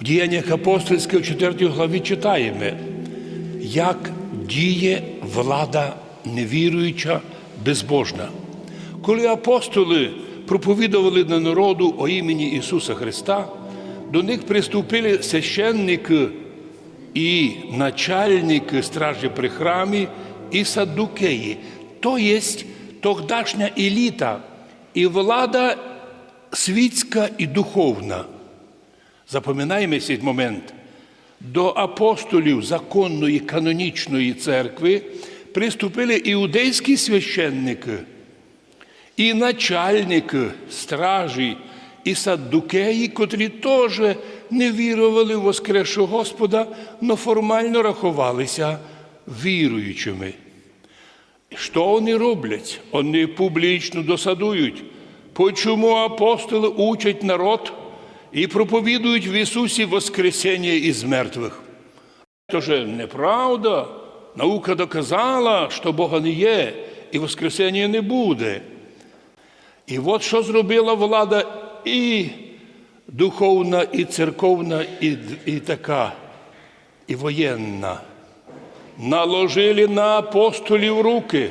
В діяннях апостольських у 4 главі читаємо, як діє влада невіруюча, безбожна. Коли апостоли проповідували на народу о імені Ісуса Христа, до них приступили священники і начальники стражі при храмі і саддукеї, то є тогдашня еліта і влада світська і духовна. Запам'ятаємо цей момент. До апостолів законної канонічної церкви приступили іудейські священники, і начальники стражі, і саддукеї, котрі теж не вірували в воскресшого Господа, но формально рахувалися віруючими. Що вони роблять? Вони публічно досадують. Почому апостоли учать народ і проповідують в Ісусі Воскресіння із мертвих? Це ж неправда. Наука доказала, що Бога не є, і Воскресіння не буде. І от що зробила влада і духовна, і церковна, і, і така, і воєнна наложили на апостолів руки,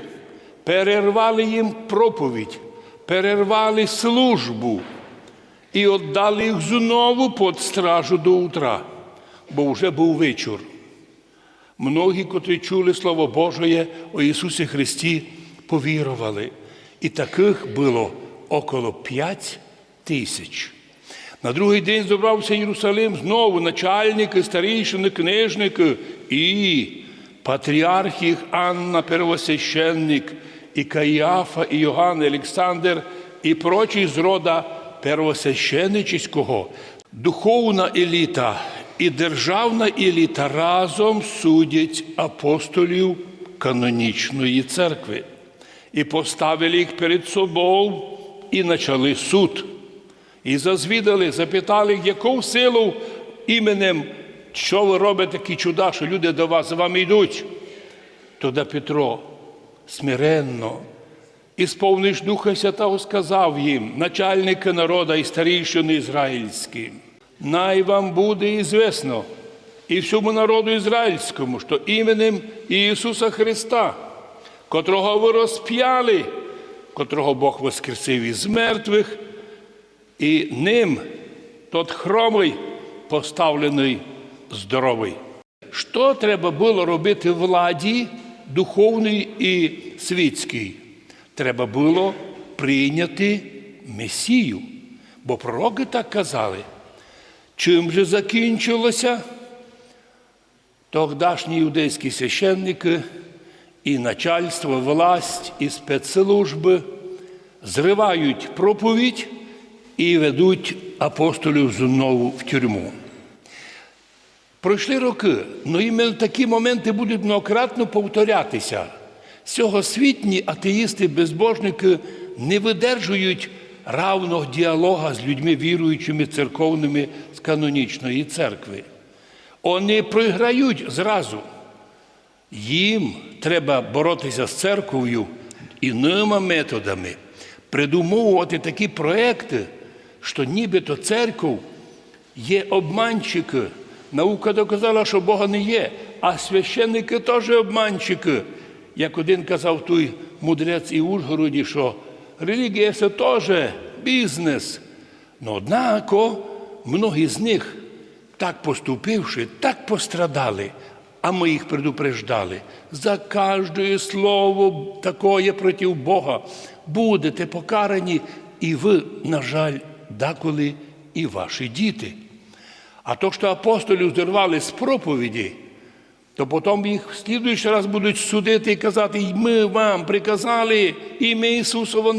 перервали їм проповідь, перервали службу і віддали їх знову під стражу до утра, бо вже був вечір. Многі, котрі чули Слово Божє о Ісусі Христі, повірували. І таких було около п'ять тисяч. На другий день зібрався Єрусалим знову начальники, старішини, книжники і патріарх їх Анна, первосвященник, і Каїафа, і Йоганн, і Олександр, і прочі з рода первосвященнического. Духовна еліта і державна еліта разом судять апостолів канонічної церкви. І поставили їх перед собою і почали суд. І зазвідали, запитали, яку силу іменем, що ви робите такі чуда, що люди до вас за вами йдуть. Тоді Петро смиренно сповниш Духа Святого сказав їм, начальники народа і старішини ізраїльські, най вам буде ізвісно і всьому народу ізраїльському, що іменем Ісуса Христа, котрого ви розп'яли, котрого Бог воскресив із мертвих, і ним тот хромий поставлений здоровий. Що треба було робити владі духовній і світській? Треба було прийняти Месію, бо пророки так казали. Чим же закінчилося? Тогдашні юдейські священники і начальство, власть і спецслужби зривають проповідь і ведуть апостолів знову в тюрму. Пройшли роки, але іменно такі моменти будуть многократно повторятися. Сьогосвітні атеїсти, безбожники не видержують равного діалога з людьми, віруючими церковними з канонічної церкви. Вони програють зразу. Їм треба боротися з церквою іними методами, придумовувати такі проекти, що нібито церков є обманщики. Наука доказала, що Бога не є, а священники теж обманщики. Як один казав той мудрець і Ужгороді, що релігія це теж бізнес. Но однако многі з них, так поступивши, так пострадали, а ми їх предупреждали. За кожне слово такое проти Бога будете покарані, і ви, на жаль, деколи і ваші діти. А то, що апостолів зірвали з проповіді, то потім їх в слідуючий раз будуть судити і казати, ми вам приказали ім'я Ісусова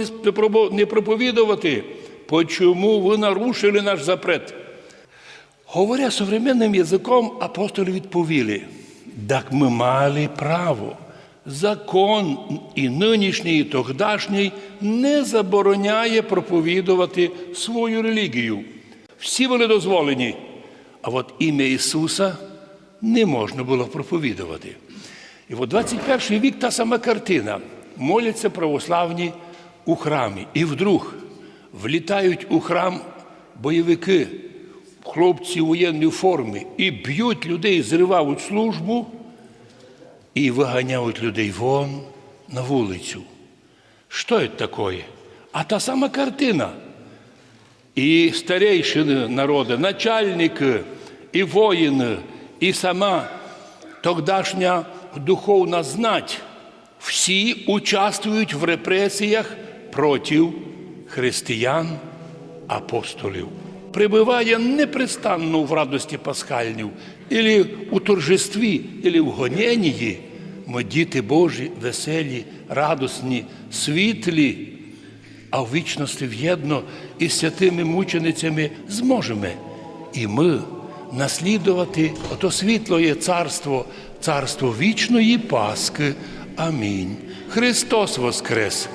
не проповідувати. Почому ви нарушили наш запрет? Говоря современним язиком, апостоли відповіли, так ми мали право. Закон і нинішній, і тогдашній не забороняє проповідувати свою релігію. Всі вони дозволені. А от ім'я Ісуса не можна було проповідувати. І от 21 вік та сама картина. Моляться православні у храмі. І вдруг влітають у храм бойовики хлопці у воєнній формі і б'ють людей, зривають службу і виганяють людей вон на вулицю. Що це таке? А та сама картина. І старейшини народу, начальники, і воїни, і сама тогдашня духовна знать, всі участвують в репресіях проти християн, апостолів. Прибиває непрестанно в радості пасхальнів, ілі у торжестві, ілі в гоненні. Ми діти Божі, веселі, радосні, світлі, а в вічності в'єдно із святими мученицями зможемо. І ми наслідувати ото світло є царство, царство вічної Пасхи. Амінь. Христос Воскрес!